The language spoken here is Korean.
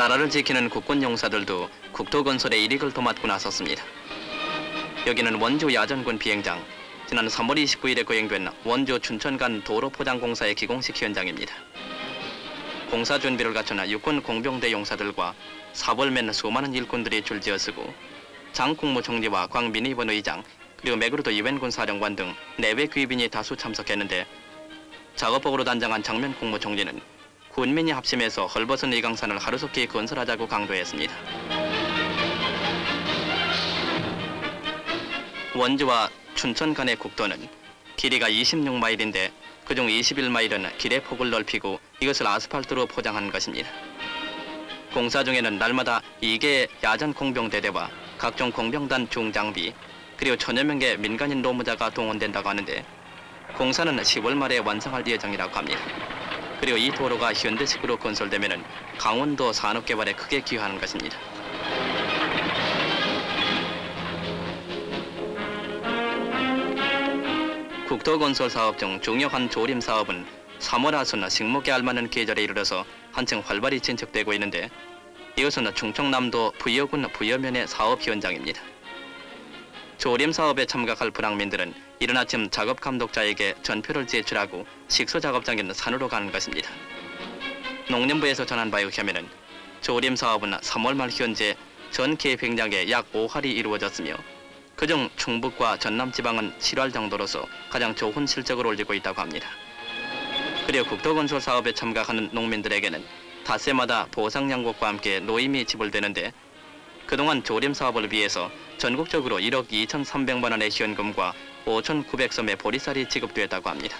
나라를 지키는 국군 용사들도 국토 건설의 일익을 도맡고 나섰습니다. 여기는 원주 야전군 비행장, 지난 3월 29일에 거행된 원주 춘천 간 도로 포장 공사의 기공식 현장입니다. 공사 준비를 갖춘 육군 공병대 용사들과 사벌맨 수많은 일꾼들이 줄지어 서고 장 국무 총리와 광 민의원 의장 그리고 맥그루도 유엔군 사령관 등 내외 귀빈이 다수 참석했는데 작업복으로 단장한 장면 국무 총리는 군민이 합심해서 헐벗은 이강산을 하루속히 건설하자고 강조했습니다. 원주와 춘천 간의 국도는 길이가 26마일인데 그중 21마일은 길의 폭을 넓히고 이것을 아스팔트로 포장한 것입니다. 공사 중에는 날마다 2개의 야전 공병대대와 각종 공병단 중장비 그리고 천여 명의 민간인 노무자가 동원된다고 하는데 공사는 10월 말에 완성할 예정이라고 합니다. 그리고 이 도로가 현대식으로 건설되면 강원도 산업개발에 크게 기여하는 것입니다. 국토건설 사업 중 중요한 조림 사업은 3월 하순 식목에 알맞는 계절에 이르러서 한층 활발히 진척되고 있는데 이것은 충청남도 부여군 부여면의 사업 현장입니다. 조림 사업에 참가할 분항민들은 이른 아침 작업 감독자에게 전표를 제출하고 식소 작업장인 산으로 가는 것입니다. 농림부에서 전한 바에 의하면 조림 사업은 3월 말 현재 전 계획량의 약 5할이 이루어졌으며 그중 충북과 전남 지방은 7할 정도로서 가장 좋은 실적을 올리고 있다고 합니다. 그리고 국토건설 사업에 참가하는 농민들에게는 닷새마다 보상 양곡과 함께 노임이 지불되는데 그동안 조림 사업을 위해서 전국적으로 1억 2,300만 원의 현금과 5,900섬의 보리쌀이 지급되었다고 합니다.